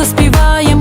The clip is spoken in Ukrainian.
заспіваєм